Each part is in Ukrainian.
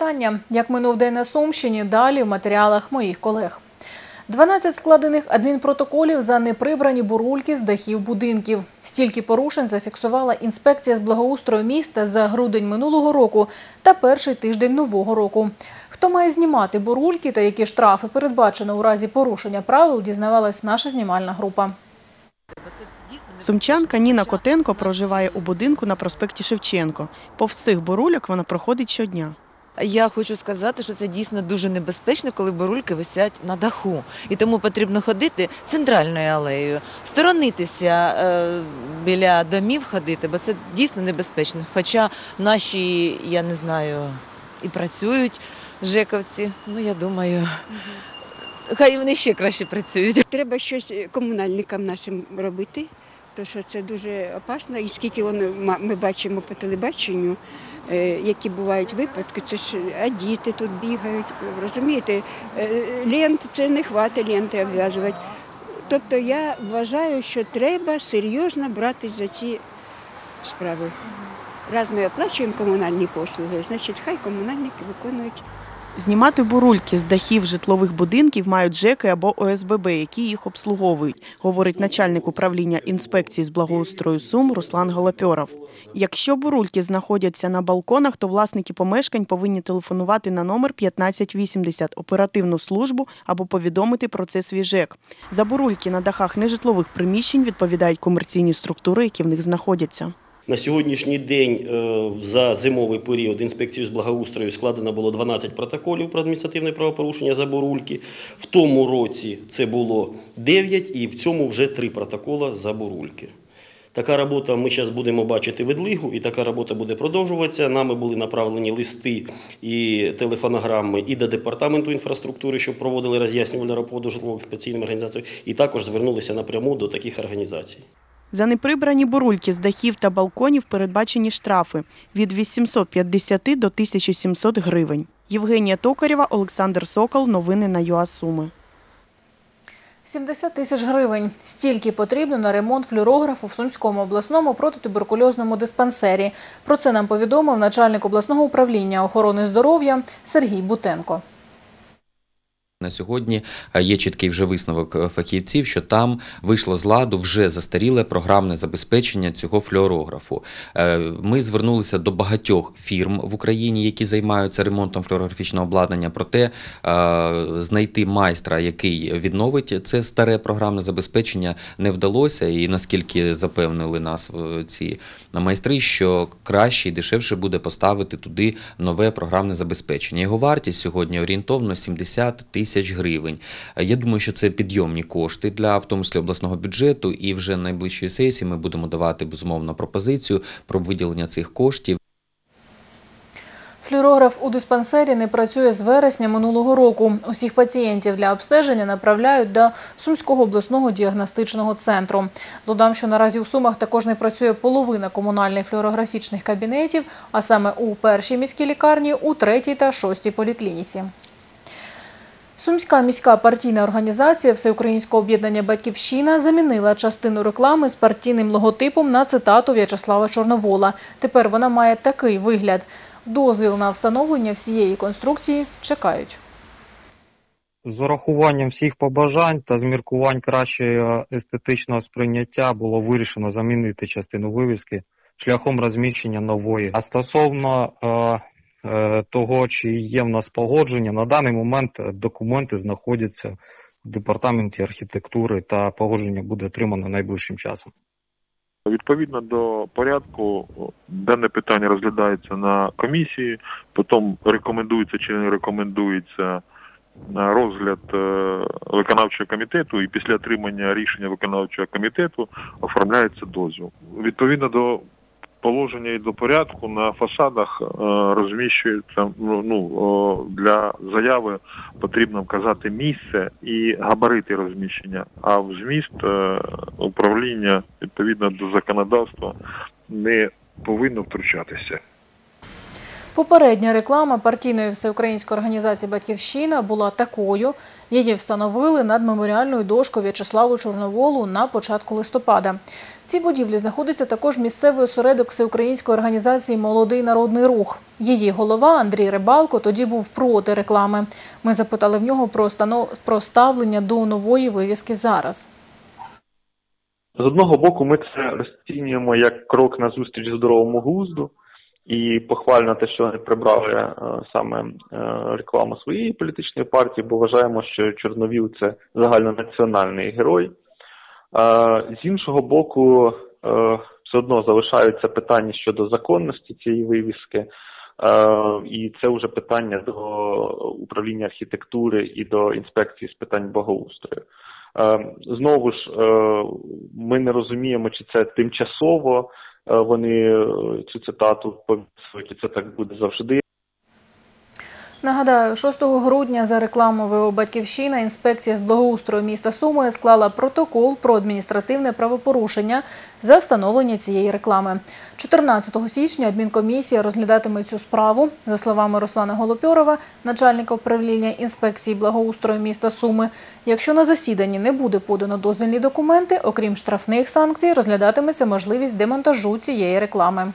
Мої вітання. Як минув день на Сумщині, далі в матеріалах моїх колег. 12 складених адмінпротоколів за неприбрані бурульки з дахів будинків. Стільки порушень зафіксувала інспекція з благоустрою міста за грудень минулого року та перший тиждень нового року. Хто має знімати бурульки та які штрафи передбачено у разі порушення правил, дізнавалась наша знімальна група. Сумчанка Ніна Котенко проживає у будинку на проспекті Шевченко. Повз цих бурульок вона проходить щодня. Я хочу сказати, що це дійсно дуже небезпечно, коли бурульки висять на даху. І тому потрібно ходити центральною алеєю, сторонитися е, біля домів ходити, бо це дійсно небезпечно. Хоча наші, я не знаю, і працюють жековці, ну я думаю, хай вони ще краще працюють. Треба щось комунальникам нашим робити, тому що це дуже опасно. І скільки вони, ми бачимо по телебаченню, е, які бувають випадки, це ж а діти тут бігають, розумієте, Е, лент це не хватить ленти обв'язувати. Тобто я вважаю, що треба серйозно братись за ці справи. Раз ми оплачуємо комунальні послуги, значить хай комунальники виконують Знімати бурульки з дахів житлових будинків мають ЖЕКи або ОСББ, які їх обслуговують, говорить начальник управління інспекції з благоустрою Сум Руслан Голопьоров. Якщо бурульки знаходяться на балконах, то власники помешкань повинні телефонувати на номер 1580 оперативну службу або повідомити про це свій ЖЕК. За бурульки на дахах нежитлових приміщень відповідають комерційні структури, які в них знаходяться. На сьогоднішній день е, за зимовий період інспекцією з благоустрою складено було 12 протоколів про адміністративне правопорушення за бурульки. В тому році це було 9 і в цьому вже 3 протоколи за бурульки. Така робота ми зараз будемо бачити відлигу, і така робота буде продовжуватися. Нами були направлені листи і телефонограми і до департаменту інфраструктури, щоб проводили роз'яснювальну роботу житлово-експеційним організаціям, і також звернулися напряму до таких організацій. За неприбрані бурульки з дахів та балконів передбачені штрафи від 850 до 1700 гривень. Євгенія Токарєва, Олександр Сокол. Новини на ЮАСуми. 70 тисяч гривень. Стільки потрібно на ремонт флюорографу в Сумському обласному протитуберкульозному диспансері. Про це нам повідомив начальник обласного управління охорони здоров'я Сергій Бутенко. На сьогодні е, є чіткий вже висновок е, фахівців, що там вийшло з ладу вже застаріле програмне забезпечення цього флюорографу. Е, Ми звернулися до багатьох фірм в Україні, які займаються ремонтом флюорографічного обладнання. Проте знайти майстра, який відновить це старе програмне забезпечення, не вдалося. І наскільки запевнили нас ці майстри, що краще і дешевше буде поставити туди нове програмне забезпечення. Його вартість сьогодні орієнтовно 70 тисяч гривень. Е, Я думаю, що це підйомні кошти для в тому числі обласного бюджету, і вже на найближчої сесії ми будемо давати безумовно пропозицію про виділення цих коштів. Флюорограф у диспансері не працює з вересня минулого року. Усіх пацієнтів для обстеження направляють до Сумського обласного діагностичного центру. Додам, що наразі у Сумах також не працює половина комунальних флюорографічних кабінетів, а саме у першій міській лікарні, у третій та шостій поліклініці. Сумська міська партійна організація Всеукраїнського об'єднання Батьківщина замінила частину реклами з партійним логотипом на цитату В'ячеслава Чорновола. Тепер вона має такий вигляд. Дозвіл на встановлення всієї конструкції чекають. З урахуванням всіх побажань та з міркувань кращого естетичного сприйняття було вирішено замінити частину вивіски шляхом розміщення нової. А стосовно е, того, чи є в нас погодження, на даний момент документи знаходяться в департаменті архітектури та погодження буде отримано найближчим часом. Відповідно до порядку, дане питання розглядається на комісії, потім рекомендується чи не рекомендується розгляд е, виконавчого комітету, і після отримання рішення виконавчого комітету оформляється дозвіл. Відповідно до положення і до порядку на фасадах е, розміщується ну, ну для заяви потрібно вказати місце і габарити розміщення. А в зміст е, управління відповідно до законодавства не повинно втручатися. Попередня реклама партійної всеукраїнської організації Батьківщина була такою. Її встановили над меморіальною дошкою В'ячеславу Чорноволу на початку листопада. В цій будівлі знаходиться також місцевий осередок всеукраїнської організації Молодий народний рух. Її голова Андрій Рибалко тоді був проти реклами. Ми запитали в нього про ставлення до нової вивіски зараз. З одного боку, ми це розцінюємо як крок на зустріч здоровому глузду, і похвально те, що вони прибрали е, саме е, рекламу своєї політичної партії, бо вважаємо, що Чорновіл це загальнонаціональний герой. З іншого боку, е, все одно залишаються питання щодо законності цієї вивіски, е, і це вже питання до управління архітектури і до інспекції з питань благоустрою. Е, Знову ж, ми не розуміємо, чи це тимчасово вони цю цитату повісили, чи це так буде завжди. Нагадаю, 6 грудня за рекламу ВО «Батьківщина» інспекція з благоустрою міста Суми склала протокол про адміністративне правопорушення за встановлення цієї реклами. 14 січня адмінкомісія розглядатиме цю справу. За словами Руслана Голопьорова, начальника управління інспекції благоустрою міста Суми, якщо на засіданні не буде подано дозвільні документи, окрім штрафних санкцій, розглядатиметься можливість демонтажу цієї реклами.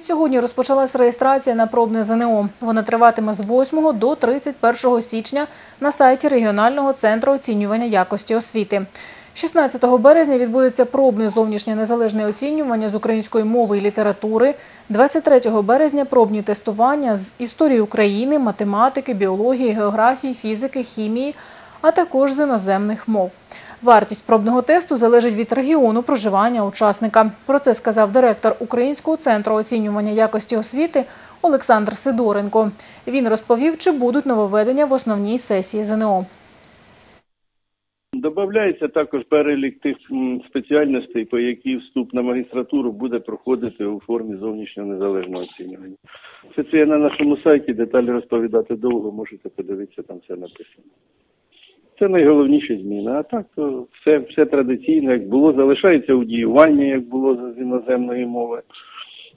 Відсьогодні розпочалась реєстрація на пробне ЗНО. Вона триватиме з 8 до 31 січня на сайті регіонального центру оцінювання якості освіти. 16 березня відбудеться пробне зовнішнє незалежне оцінювання з української мови і літератури. 23 березня пробні тестування з історії України, математики, біології, географії, фізики, хімії, а також з іноземних мов. Вартість пробного тесту залежить від регіону проживання учасника. Про це сказав директор Українського центру оцінювання якості освіти Олександр Сидоренко. Він розповів, чи будуть нововведення в основній сесії ЗНО. Добавляється також перелік тих спеціальностей, по які вступ на магістратуру буде проходити у формі зовнішнього незалежного оцінювання. Все це є на нашому сайті, деталі розповідати довго, можете подивитися, там все написано. Це найголовніші зміна. А так то все, все традиційно, як було, залишається удіювання, як було з іноземної мови.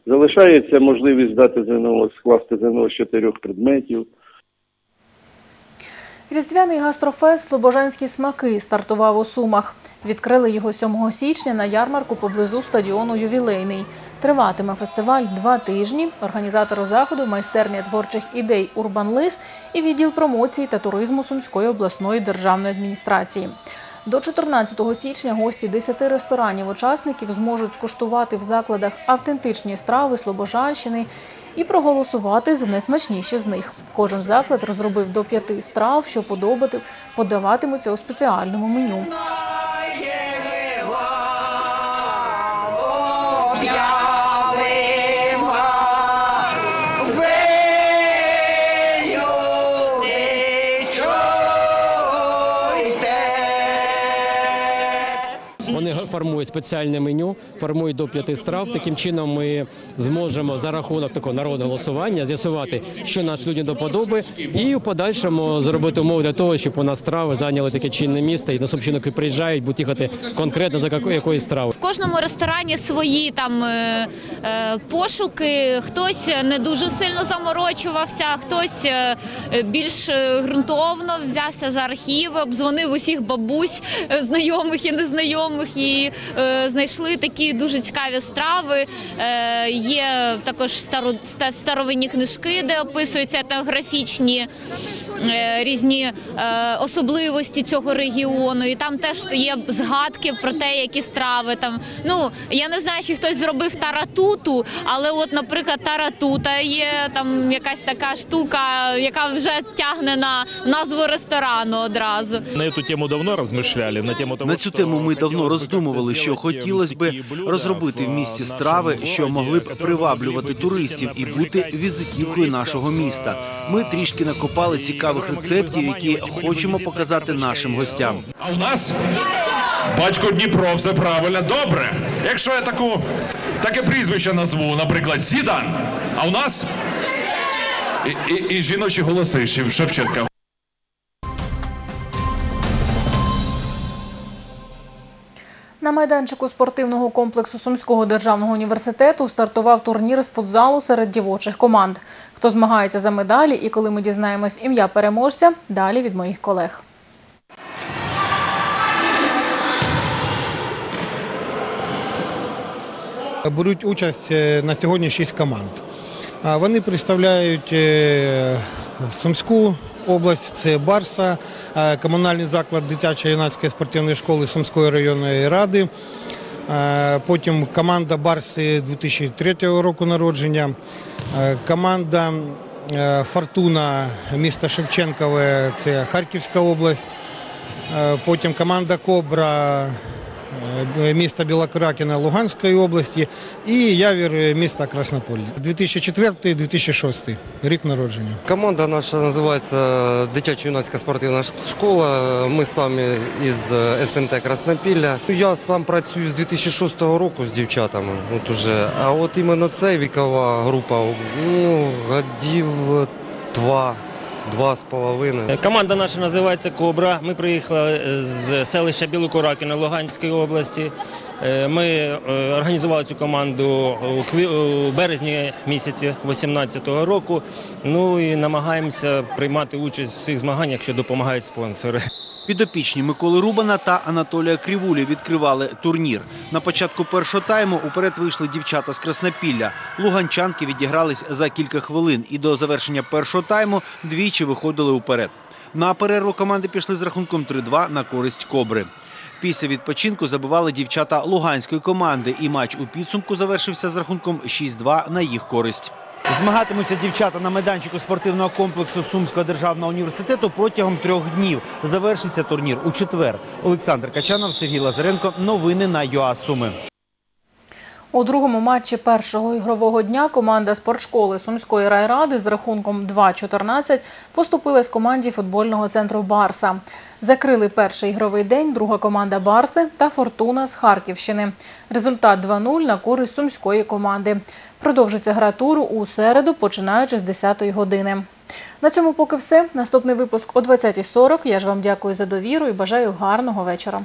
Залишається можливість здати ЗНО, скласти ЗНО з чотирьох предметів. Різдвяний гастрофест «Слобожанські смаки» стартував у Сумах. Відкрили його 7 січня на ярмарку поблизу стадіону «Ювілейний». Триватиме фестиваль два тижні. Організатори заходу – майстерня творчих ідей «Урбан Лис» і відділ промоції та туризму Сумської обласної державної адміністрації. До 14 січня гості 10 ресторанів-учасників зможуть скуштувати в закладах автентичні страви Слобожанщини і проголосувати за найсмачніші з них. Кожен заклад розробив до п'яти страв, що подобати подаватимуться у спеціальному меню. Формують спеціальне меню, формують до п'яти страв. Таким чином ми зможемо за рахунок такого народного голосування з'ясувати, що наш людям до подоби, і в подальшому зробити умови для того, щоб у нас страви зайняли таке чинне місце, і на сумчинок приїжджають, будуть їхати конкретно за яко- якоюсь стравою. В кожному ресторані свої там е, е, пошуки. Хтось не дуже сильно заморочувався, хтось е, більш ґрунтовно взявся за архіви, обдзвонив усіх бабусь, знайомих і незнайомих, і е, знайшли такі дуже цікаві страви. Е, є також старо, старовинні книжки, де описуються етнографічні е, різні е, особливості цього регіону. І там теж є згадки про те, які страви там. Ну я не знаю, чи хтось зробив таратуту, але от, наприклад, таратута є там якась така штука, яка вже тягне на назву ресторану одразу. На эту тему давно размышляли, на тему того, На цю тему ми давно роздумували, що хотілося би розробити в місті страви, що могли б приваблювати туристів і бути візитівкою нашого міста. Ми трішки накопали цікавих рецептів, які хочемо показати нашим гостям. А у нас батько Дніпро, все правильно, добре. Якщо я таку таке прізвище назву, наприклад, Зідан, а у нас і, і, і жіночі голоси Шевченка. На майданчику спортивного комплексу Сумського державного університету стартував турнір з футзалу серед дівочих команд. Хто змагається за медалі і коли ми дізнаємось ім'я переможця, далі від моїх колег. Беруть участь е, на сьогодні шість команд. Вони представляють е, Сумську область, це Барса, е, комунальний заклад дитячо-юнацької спортивної школи Сумської районної ради. Е, Потім команда Барси 2003 року народження, е, команда Фортуна міста Шевченкове, це Харківська область. Потім команда Кобра міста Білокракіна Луганської області і Явір е, міста Краснополь. 2004-2006 рік народження. Команда наша називається Дитячо-юнацька спортивна школа. Ми самі із е, СМТ Краснопілля. Я сам працюю з 2006 року з дівчатами. От уже. А от іменно ця вікова група ну, годів два, два з половиною. Команда наша називається Кобра. Ми приїхали з селища Білокуракіна Луганської області. Е, Ми е, організували цю команду у березні місяці 2018 року. Ну і намагаємося приймати участь у цих змаганнях, що допомагають спонсори. Підопічні Миколи Рубана та Анатолія Крівулі відкривали турнір. На початку першого тайму уперед вийшли дівчата з Краснопілля. Луганчанки відігрались за кілька хвилин і до завершення першого тайму двічі виходили уперед. На перерву команди пішли з рахунком 3-2 на користь Кобри. Після відпочинку забивали дівчата луганської команди, і матч у підсумку завершився з рахунком 6-2 на їх користь. Змагатимуться дівчата на майданчику спортивного комплексу Сумського державного університету протягом трьох днів. Завершиться турнір у четвер. Олександр Качанов, Сергій Лазаренко. Новини на ЮА Суми. У другому матчі першого ігрового дня команда спортшколи Сумської райради з рахунком 2-14 поступилась команді футбольного центру Барса. Закрили перший ігровий день друга команда Барси та Фортуна з Харківщини. Результат 2-0 на користь сумської команди. Продовжиться гра туру у середу, починаючи з 10-ї години. На цьому поки все. Наступний випуск о 20.40. Я ж вам дякую за довіру і бажаю гарного вечора.